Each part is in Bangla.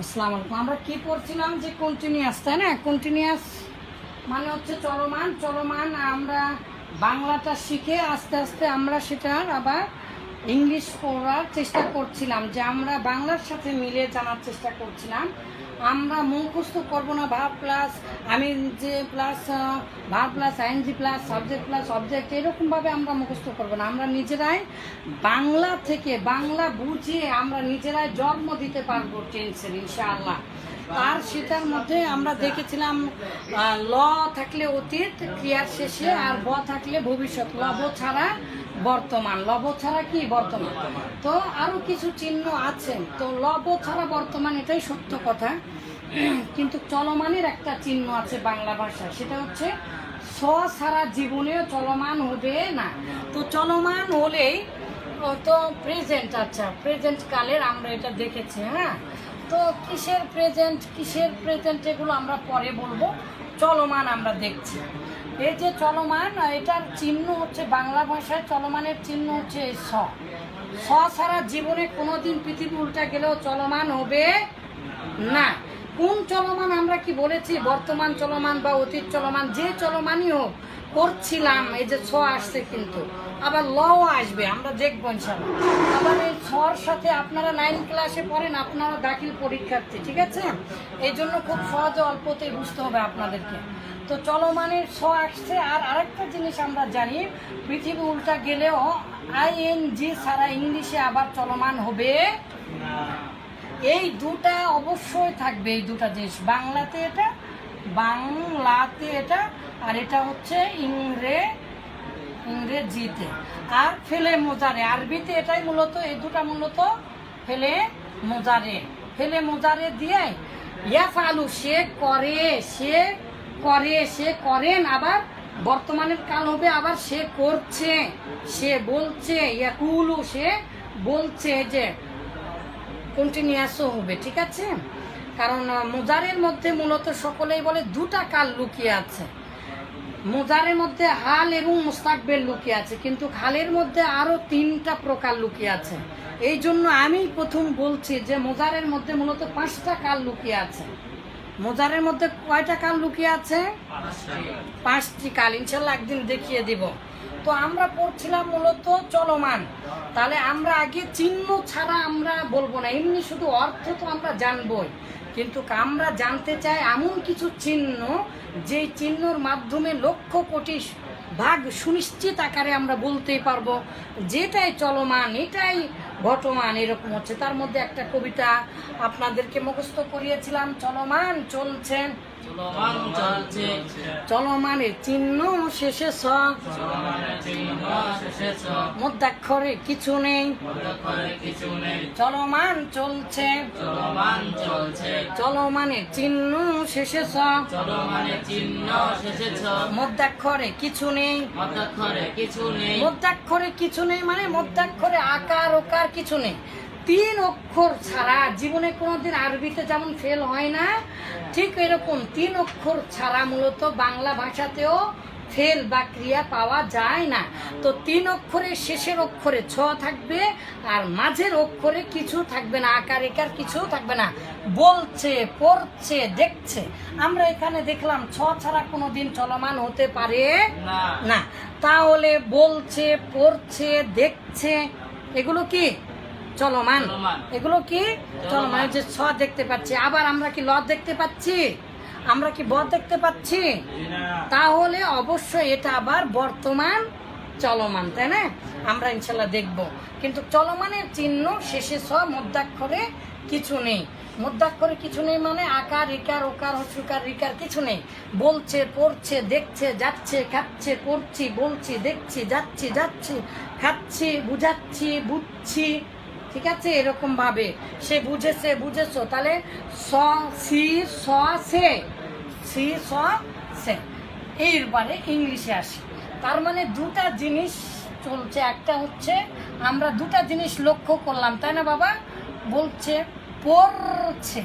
আসসালামু আলাইকুম। আমরা কি পড়ছিলাম? যে কন্টিনিউয়াস তাই না? কন্টিনিউয়াস মানে হচ্ছে চলমান। চলমান আমরা বাংলাটা শিখে আস্তে আস্তে আমরা সেটার আবার ইংলিশ পড়ার চেষ্টা করছিলাম, যে আমরা বাংলার সাথে মিলে জানার চেষ্টা করছিলাম। আমরা মুখস্থ করব না, ভাব প্লাস আমি যে plus verb plus ING plus subject plus object এরকমভাবে আমরা মুখস্থ করব না। আমরা নিজেরাই বাংলা থেকে বাংলা বুঝিয়ে আমরা নিজেরাই জন্ম দিতে পারব টেন্সের ইনশাআল্লাহ। আর সেটার মধ্যে আমরা দেখেছিলাম ল থাকলে অতীত, ক্রিয়ার শেষে, আর ব থাকলে ভবিষ্যৎ। লব ছাড়া বর্তমান, লব ছাড়া কি বর্তমান? তো আরও কিছু চিহ্ন আছে। তো লব ছাড়া বর্তমান এটাই সত্য কথা। কিন্তু চলমানের একটা চিহ্ন আছে বাংলা ভাষায়, সেটা হচ্ছে স সারা জীবনেও চলমান হবে না। তো চলমান হলেই তো প্রেজেন্ট আচ্ছা প্রেজেন্ট কালের আমরা এটা দেখেছি হ্যাঁ? তো কিসের প্রেজেন্ট কিসের প্রেজেন্ট এগুলো আমরা পরে বলব? চলমান আমরা দেখছি। এই যে চলমান, এটার চিহ্ন হচ্ছে বাংলা ভাষায়, চলমানের চিহ্ন হচ্ছে স। স ছাড়া জীবনে কোনোদিন পৃথিবী উল্টা গেলেও চলমান হবে না। কোন চলমান আমরা কি বলেছি? বর্তমান চলমান বা অতীত চলমান, যে চলমানই হোক করছিলাম এই যে ছ আসছে কিন্তু। আবার ল আসবে, আমরা দেখব ইনশাল্লাহ। আবার এই ছর সাথে আপনারা নাইন ক্লাসে পড়েন, আপনারা দাখিল পরীক্ষার্থী, ঠিক আছে? এই জন্য খুব সহজে অল্পতেই বুঝতে হবে আপনাদেরকে। তো চলমানের ছ আসছে, আর আরেকটা জিনিস আমরা জানি, পৃথিবী উল্টা গেলেও আইএনজি ছাড়া ইংলিশে আবার চলমান হবে এই দুটা অবশ্যই থাকবে, এই দুটা জিনিস। বাংলাতে এটা বাংলাতে এটা, আর এটা হচ্ছে ইংরে ইংরেজিতে আর ফেলে মোজারে, আরবিতে এটাই মূলত, এই দুটা মূলত ফেলে মোজারে। ফেলে মোজারে দিয়ে ইয়া ফালু সে করে সে করে, সে করেন, আবার বর্তমানের কাল হবে আবার সে করছে, সে বলছে, ইয়াকুলু, সে বলছে যে কন্টিনিউয়াসও হবে ঠিক আছে? কারণ মোজারের মধ্যে মূলত সকলেই বলে দুটা কাল লুকিয়ে আছে। মোজারের মধ্যে হাল এবং মুস্তাকবেল লুকিয়ে আছে কিন্তু হালের মধ্যে আরও তিনটা প্রকার লুকিয়ে আছে। এই জন্য আমি প্রথম বলছি যে মোজারের মধ্যে মূলত পাঁচটা কাল লুকিয়ে আছে। মোজারের মধ্যে কয়টা কাল লুকিয়ে আছে? পাঁচটি কাল ইনশাল্লাহ একদিন দেখিয়ে দিব। তো আমরা পড়ছিলাম মূলত চলমান। তাহলে আমরা আগে চিহ্ন ছাড়া আমরা বলব না, এমনি শুধু অর্থ তো আমরা জানবই। কিন্তু আমরা জানতে চাই এমন কিছু চিহ্ন যে চিহ্নর মাধ্যমে লক্ষ কোটি ভাগ সুনিশ্চিত আকারে আমরা বলতে পারব, যেটাই চলমান, এটাই ঘটমান এরকম হচ্ছে। তার মধ্যে একটা কবিতা আপনাদেরকে মুখস্থ করিয়েছিলাম। চলমান চলছে। চলমান চলছে। চলমানের চিহ্ন শেষে মধ্যাক্ষরে কিছু নেই। চলমান চলছে। চলমান চলছে। চলমানের চিহ্ন শেষে মধ্যাক্ষরে কিছু নেই। পদক্ষরে কিছু নেই। মধ্যাক্ষরে কিছু নেই মানে মধ্যাক্ষরে আকার ওকার কিছু নেই। তিন অক্ষর ছাড়া জীবনে কোনোদিন আরবিতে যেমন ফেল হয় না ঠিক এরকম তিন অক্ষর ছাড়া মূলত বাংলা ভাষাতেও ফেল বা ক্রিয়া পাওয়া যায় না। তো তিন অক্ষরের শেষের অক্ষরে ছ থাকবে আর মাঝের অক্ষরে কিছু থাকবে না আকার একার কিছু থাকবে না। বলছে পড়ছে দেখছে। আমরা এখানে দেখলাম ছ ছাড়া কোনো দিন চলমান হতে পারে না। না। তাহলে বলছে পড়ছে দেখছে এগুলো কি? চলমান। এগুলো কি? চলমান। যে ছ দেখতে পাচ্ছি। আবার আমরা কি ল দেখতে পাচ্ছি? আমরা কি ব দেখতে পাচ্ছি? তাহলে অবশ্যই এটা আবার বর্তমান চলমান তাই না? আমরা ইনশাল্লাহ দেখব। কিন্তু চলমানের চিহ্ন শেষে ছ মধ্যাক্ষরে কিছু নেই। মধ্যাক্ষরে কিছু নেই মানে আকার ইকার ওকার, হসুকার, রিকার কিছু নেই। বলছে, পড়ছে, দেখছে, যাচ্ছে, খাচ্ছে, করছি, বলছি, দেখছি, যাচ্ছি যাচ্ছি, খাচ্ছি, বুঝাচ্ছি, বুঝছি। ঠিক আছে? এরকম ভাবে। সে বুঝেছে, বুঝেছ? তাহলে স, সি, স, সে। সি, স, সে। এইবারে ইংলিশে আসি। তার মানে দুটা জিনিস চলছে। একটা হচ্ছে আমরা দুটা জিনিস লক্ষ্য করলাম। তাই না বাবা? বলছে পড়ছে।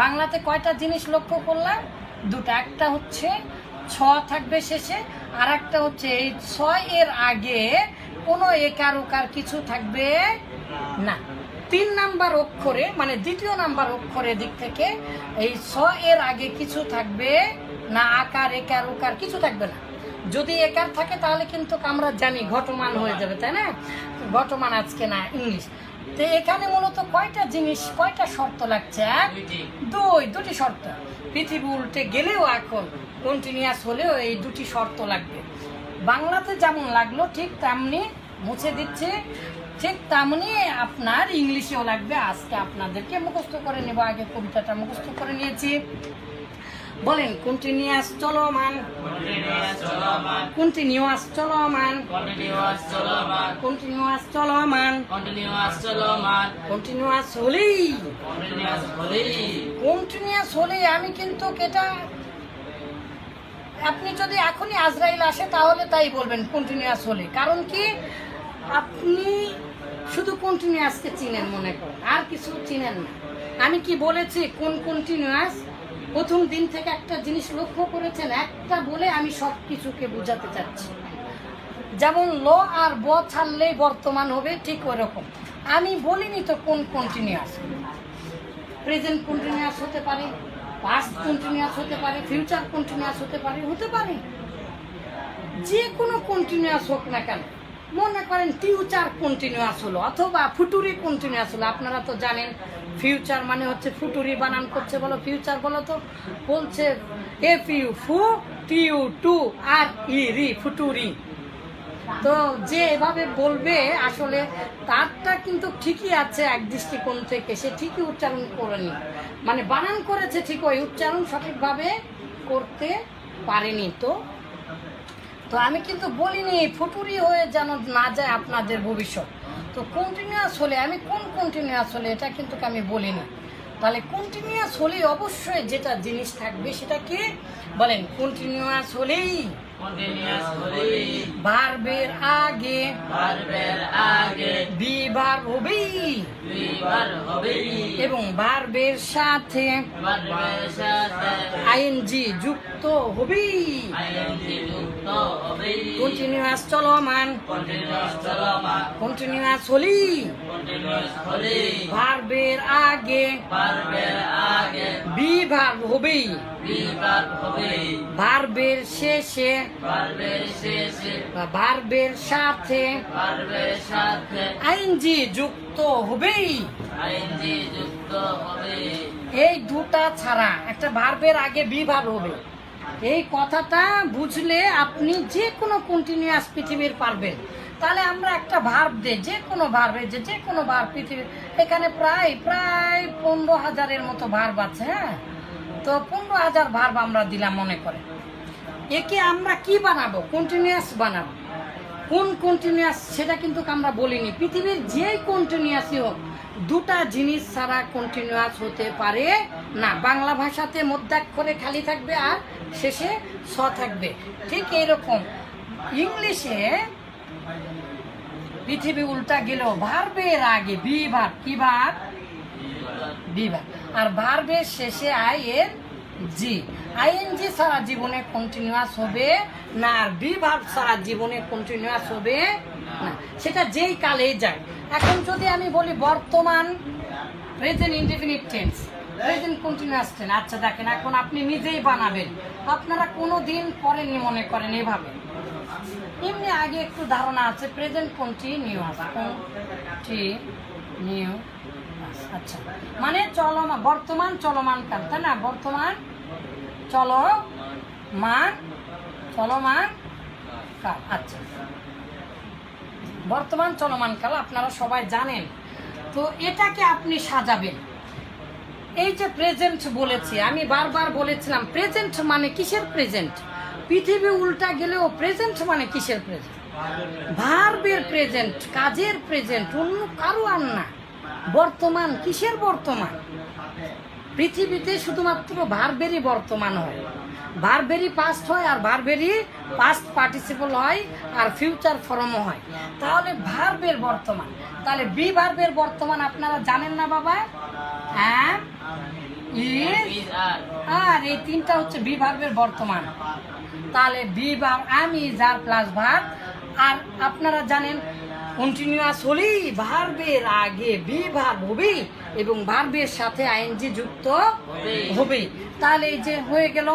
বাংলাতে কয়টা জিনিস লক্ষ্য করলাম? দুটা, একটা হচ্ছে ছ থাকবে শেষে, আর একটা হচ্ছে এই ছয় এর আগে কোনো একার ওকার কিছু থাকবে না। তিন নাম্বার অক্ষরে মানে দ্বিতীয় নাম্বার অক্ষরের দিক থেকে এই ছ এর আগে কিছু থাকবে না, আকার, একার, ওকার কিছু থাকবে না। যদি একার থাকে তাহলে কিন্তু আমরা জানি, ঘটমান হয়ে যাবে, তাই না? ঘটমান আজকে না, ইংলিশ। তো এখানে মূলত কয়টা জিনিস কয়টা শর্ত লাগছে? এক দুই দুটি শর্ত। পৃথিবী উল্টে গেলেও এখন কন্টিনিউয়াস হলেও এই দুটি শর্ত লাগবে। বাংলাতে যেমন লাগল ঠিক তেমনি মুছে দিচ্ছে। ঠিক তেমনি আপনার ইংলিশেও লাগবে। আজকে আপনাদেরকে মুখস্থ করে নেব আগে কবিতাটা মুখস্থ করে নিয়েছি। বলেন কন্টিনিউয়াস চলমান। কন্টিনিউয়াস চলমান। কন্টিনিউয়াস চলমান। কন্টিনিউয়াস চলমান। কন্টিনিউয়াস চলমান। কন্টিনিউয়াস চলমান। কন্টিনিউয়াস হলেই। কন্টিনিউয়াস হলেই। আমি কিন্তু এটা আপনি যদি এখনই আজরাইল আসে তাহলে তাই বলবেন কন্টিনিউয়াস হলে কারণ কি? আপনি শুধু কন্টিনিউয়াসকে চিনেন মনে করেন আর কিছু চিনেন না। আমি কি বলেছি? কোন কন্টিনিউয়াস প্রথম দিন থেকে একটা জিনিস লক্ষ্য করেছেন, একটা বলে আমি সব কিছুকে বোঝাতে চাচ্ছি। যেমন, ল আর ব ছাড়লেই বর্তমান হবে, ঠিক ওরকম আমি বলিনি তো কোন কন্টিনিউয়াস প্রেজেন্ট কন্টিনিউয়াস হতে পারে পাস্ট কন্টিনিউয়াস হতে পারে ফিউচার কন্টিনিউয়াস হতে পারে হতে পারে। যে কোনো কন্টিনিউয়াস হোক না কেন মনে করেন ফিউচার কন্টিনিউয়াস হলো, অথবা ফুটুরি কন্টিনিউয়াস হলো। আপনারা তো জানেন ফিউচার মানে হচ্ছে ফুটুরি বানান করছে বলো ফিউচার বলো তো, বলছে এফ ইউ ফু টি ইউ টু আর ই রি ফুটুরি তো যে এভাবে বলবে, আসলে তারটা কিন্তু ঠিকই আছে এক দৃষ্টিকোণ থেকে, সে ঠিকই উচ্চারণ করেনি। মানে বানান করেছে ঠিক ওই উচ্চারণ সঠিকভাবে করতে পারেনি। তো তো আমি কিন্তু বলিনি ফুটুরি হয়ে যেন না যায় আপনাদের ভবিষ্যৎ। তো কন্টিনিউয়াস হলে, আমি কোন কন্টিনিউয়াস হলে, এটা কিন্তু আমি বলিনি। তাহলে কন্টিনিউয়াস হলেই অবশ্যই যেটা জিনিস থাকবে সেটাকে বলেন কন্টিনিউয়াস হলেই ভার্বের আগে ভার্বের আগে। বিভার হবেই। দুইবার হবেই। এবং ভার্বের সাথে ভার্বের সাথে আইএনজি যুক্ত হবেই। আইএনজি যুক্ত কন্টিনিউয়াস চলমান কন্টিনিউয়াস চলমান কন্টিনিউয়াস ভার্বের আগে ভার্বের আগে। বিভার হবেই। ভার্বের শেষে ভার্বের সাথে সাথে। যুক্ত হবেই। এই দুটা ছাড়া একটা ভার্বের আগে বিভার হবে। এই কথাটা বুঝলে আপনি যে কোনো কন্টিনিউয়াস পৃথিবীর পারবেন। তাহলে আমরা একটা ভার্ব দিই যে কোনো ভার্বে যে যে কোনো ভার্ব পৃথিবীর। এখানে প্রায় প্রায় পনেরো হাজারের মতো ভার্ব আছে হ্যাঁ? তো পনেরো হাজার ভার্ব আমরা দিলাম মনে করে। একে আমরা কি বানাবো? কন্টিনিউয়াস বানাবো। কোন কন্টিনিউয়াস সেটা কিন্তু আমরা বলিনি। পৃথিবীর যে কন্টিনিউয়াসই হোক, দুটা জিনিস ছাড়া কন্টিনিউয়াস হতে পারে না। বাংলা ভাষাতে মধ্যাক্ষরে খালি থাকবে আর শেষে স থাকবে। ঠিক এইরকম। ইংলিশে পৃথিবী উল্টা গেলেও ভার্বের আগে, বি ভার কি ভার বিভাগ আর ভার্বের শেষে আই এন জি। আইএনজি সারা জীবনে কন্টিনিউয়াস হবে না, আর বি ভার্ব সারা জীবনে কন্টিনিউয়াস হবে না। সেটা যেই কালে যায়। এখন যদি আমি বলি বর্তমান present indefinite tense present continuous tense আচ্ছা দেখেন, এখন আপনি নিজেই বানাবেন। আপনারা কোনো দিন পড়েননি মনে করেন এভাবে। এমনি আগে একটু ধারণা আছে প্রেজেন্ট কন্টিনিউয়াস কন্টিনিউ আচ্ছা। মানে চলমান, বর্তমান চলমান কাল তাই না? বর্তমান চলো মান চলমান কাল আচ্ছা। বর্তমান চলমান কাল আপনারা সবাই জানেন। তো এটাকে আপনি সাজাবেন। এই যে প্রেজেন্ট বলেছি, আমি বারবার বলেছিলাম প্রেজেন্ট মানে কিসের প্রেজেন্ট পৃথিবী উল্টা গেলেও প্রেজেন্ট মানে কিসের প্রেজেন্ট ভার্বের প্রেজেন্ট কাজের প্রেজেন্ট অন্য কারও আর না। বর্তমান, কিসের বর্তমান? পৃথিবীতে শুধুমাত্র ভার্বেরই বর্তমান হয়। ভার্বেরই পাস্ট হয় আর ভার্বেরই পাস্ট পার্টিসিপল হয় আর ফিউচার ফরমও হয়। তাহলে ভার্বের বর্তমান। তাহলে বি ভার্বের বর্তমান আপনারা জানেন না বাবা? হ্যাঁ? আর এই তিনটা হচ্ছে বি ভার্বের বর্তমান। তাহলে বি ভার্ব আমি যার প্লাস ভার্ব আর আপনারা জানেন কন্টিনিউয়াস হলেই ভার্বের আগে বি ভার্ব হবে এবং ভার্বের সাথে আইএনজি যুক্ত হবে। তাহলে এই যে হয়ে গেল।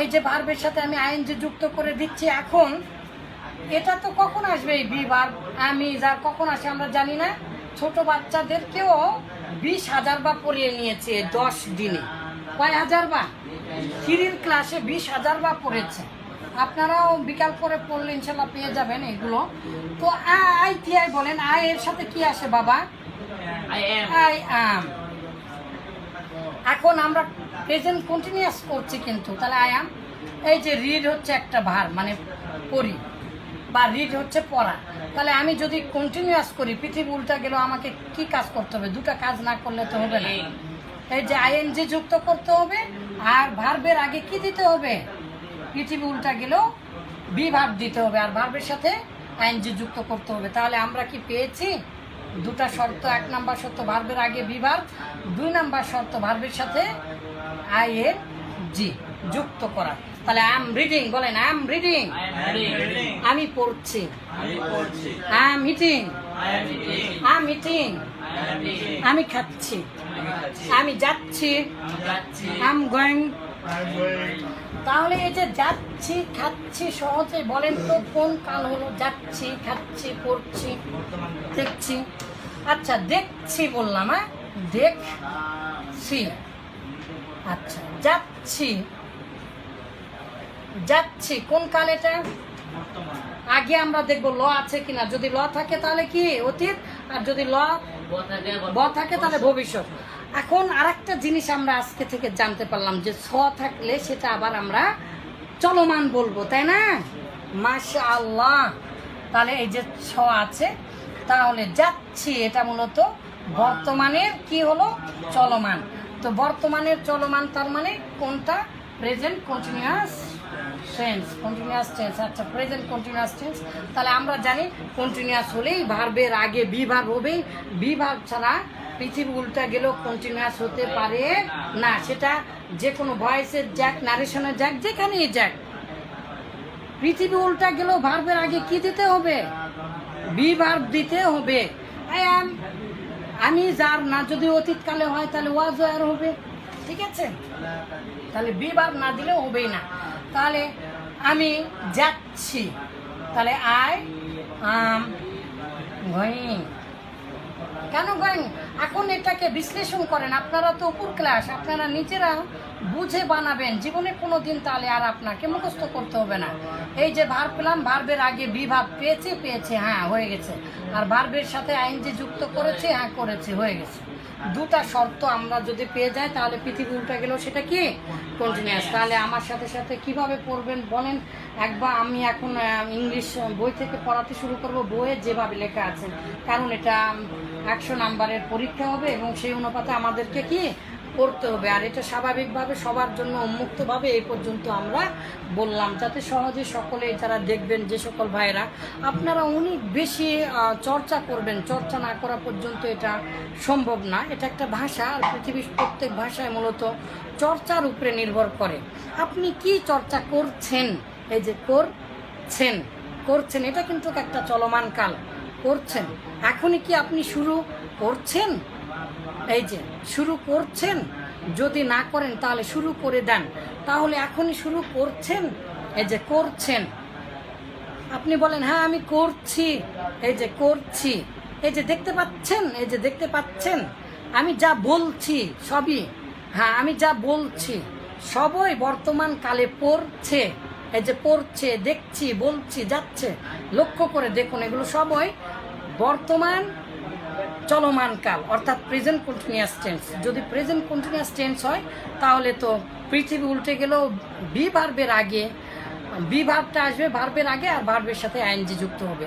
এই যে ভার্বের সাথে আমি আইএনজি যুক্ত করে দিচ্ছি এখন এটা তো কখন আসবে এই বি ভার্ব আমি যার কখন আসে আমরা জানি না। ছোট বাচ্চাদেরকেও বিশ হাজার বা পড়িয়ে নিয়েছে দশ দিনে। কয় হাজার বা থ্রির ক্লাসে বিশ হাজার বা পড়েছে। আপনারাও বিকাল করে পড়লে ইনশাল্লাহ পেয়ে যাবেন এগুলো। তো আই টি আই বলেন আই এর সাথে কি আসে বাবা? আই আম এখন আমরা প্রেজেন্ট কন্টিনিউয়াস করছি কিন্তু তাহলে আই আম এই যে রিড হচ্ছে একটা ভার মানে পড়ি বা রিড হচ্ছে পড়া। তাহলে আমি যদি কন্টিনিউয়াস করি পৃথিবী উল্টা গেলেও আমাকে কি কাজ করতে হবে? দুটো কাজ না করলে তো হবে না। এই। যে আইএনজি যুক্ত করতে হবে আর ভার্বের আগে কি দিতে হবে? পৃথিবী উল্টা গেলেও বি ভার্ব দিতে হবে আর ভার্বের সাথে আইএনজি যুক্ত করতে হবে। তাহলে আমরা কি পেয়েছি? দুটা শর্ত এক নাম্বার শর্ত ভার্বের আগে বি ভার্ব দুই নাম্বার শর্ত ভার্বের সাথে আই এর জি যুক্ত করা। তাহলে আই এম রিডিং বলেন আই এম রিডিং. আমি পড়ছি। আমি পড়ছি। I am eating. I am eating. আমি খাচ্ছি। আমি যাচ্ছি। আমি যাচ্ছি। আই এম গোয়িং তাহলে এই যে যাচ্ছি খাচ্ছি সহজে বলেন তো কোন কাল হলো? যাচ্ছি খাচ্ছি পড়ছি দেখছি। আচ্ছা দেখছি বললাম হ্যাঁ? দেখছি। আচ্ছা যাচ্ছি। যাচ্ছি। কোন কাল এটা? আগে আমরা দেখব ল আছে কিনা। যদি ল থাকে তাহলে কি অতীত? আর যদি ল ব থাকে তাহলে ভবিষ্যৎ। এখন আরেকটা জিনিস আমরা আজকে থেকে জানতে পারলাম যে ছ থাকলে সেটা আবার আমরা চলমান বলব, তাই না? মাশা আল্লাহ তাহলে এই যে ছ আছে, তাহলে যাচ্ছি। এটা মূলত বর্তমানের কি হলো? চলমান। তো বর্তমানের চলমান তার মানে কোনটা? Present continuous tense continuous tense আচ্ছা প্রেজেন্ট কন্টিনিউয়াস টেন্স তাহলে আমরা জানি কন্টিনিউয়াস হলেই ভার্বের আগে বি ভার্ব হবেই। বি ভার্ব ছাড়া পৃথিবী উল্টা গেলেও কন্টিনিউয়াস হতে পারে না। সেটা যে কোনো ভয়েসের যাক নারেশনের যাক, যেখানেই যাক। পৃথিবী উল্টা গেলেও ভার্বের আগে কি দিতে হবে? বি ভার্ব দিতে হবে। আই আমি, যার, না, যদি অতীতকালে হয়, তাহলে ওয়াজ আর হবে। ঠিক আছে? তাহলে বি ভার্ব না দিলে হবেই না। তাহলে আমি যাচ্ছি। তাহলে আই আম গোয়িং কেন গোয়িং এখন এটাকে বিশ্লেষণ করেন, আপনারা তো উপর ক্লাস আপনারা নিজেরা বুঝে বানাবেন, জীবনে কোনো দিন তাহলে আর আপনাকে মুখস্থ করতে হবে না। এই যে ভার পেলাম ভার্বের আগে বিভাগ পেয়েছে পেয়েছে হ্যাঁ হয়ে গেছে। আর ভার্বের সাথে আইন যে যুক্ত করেছে হ্যাঁ করেছে, হয়ে গেছে। দুটা শর্ত আমরা যদি পেয়ে যাই, তাহলে পৃথিবী উল্টা গেলেও সেটা কি? কন্টিনিউয়াস তাহলে আমার সাথে সাথে কীভাবে পড়বেন বলেন? একবার আমি এখন ইংলিশ বই থেকে পড়াতে শুরু করব, বইয়ে যেভাবে লেখা আছে। কারণ এটা একশো নাম্বারের পরীক্ষা হবে এবং সেই অনুপাতে আমাদেরকে কি? পড়তে হবে। আর এটা স্বাভাবিকভাবে সবার জন্য উন্মুক্তভাবে এই পর্যন্ত আমরা বললাম, যাতে সহজে সকলে যারা দেখবেন, যে সকল ভাইরা আপনারা অনেক বেশি চর্চা করবেন। চর্চা না করা পর্যন্ত এটা সম্ভব না। এটা একটা ভাষা, আর পৃথিবীর প্রত্যেক ভাষায় মূলত চর্চার উপরে নির্ভর করে। আপনি কি চর্চা করছেন? এই যে করছেন করছেন, এটা কিন্তু একটা চলমান কাল। করছেন। এখনই কি আপনি শুরু করছেন? এই যে, শুরু করছেন? যদি না করেন, তাহলে শুরু করে দেন। তাহলে এখনই শুরু করছেন? এই যে, করছেন। আপনি বলেন হ্যাঁ আমি করছি। এই যে, করছি। এই যে, দেখতে পাচ্ছেন? এই যে, দেখতে পাচ্ছেন? আমি যা বলছি, সবই। হ্যাঁ আমি যা বলছি, সবই বর্তমান কালে পড়ছে। এই যে, পড়ছে, দেখছি, বলছি, যাচ্ছে। লক্ষ্য করে দেখুন, এগুলো সবই বর্তমান চলমান কাল, অর্থাৎ প্রেজেন্ট কন্টিনিউয়াস টেন্স যদি প্রেজেন্ট কন্টিনিউয়াস টেন্স হয়, তাহলে তো পৃথিবী উল্টে গেলেও বি ভার্বের আগে বি ভার্বটা আসবে, ভার্বের আগে, আর ভার্বের সাথে আইনজি যুক্ত হবে।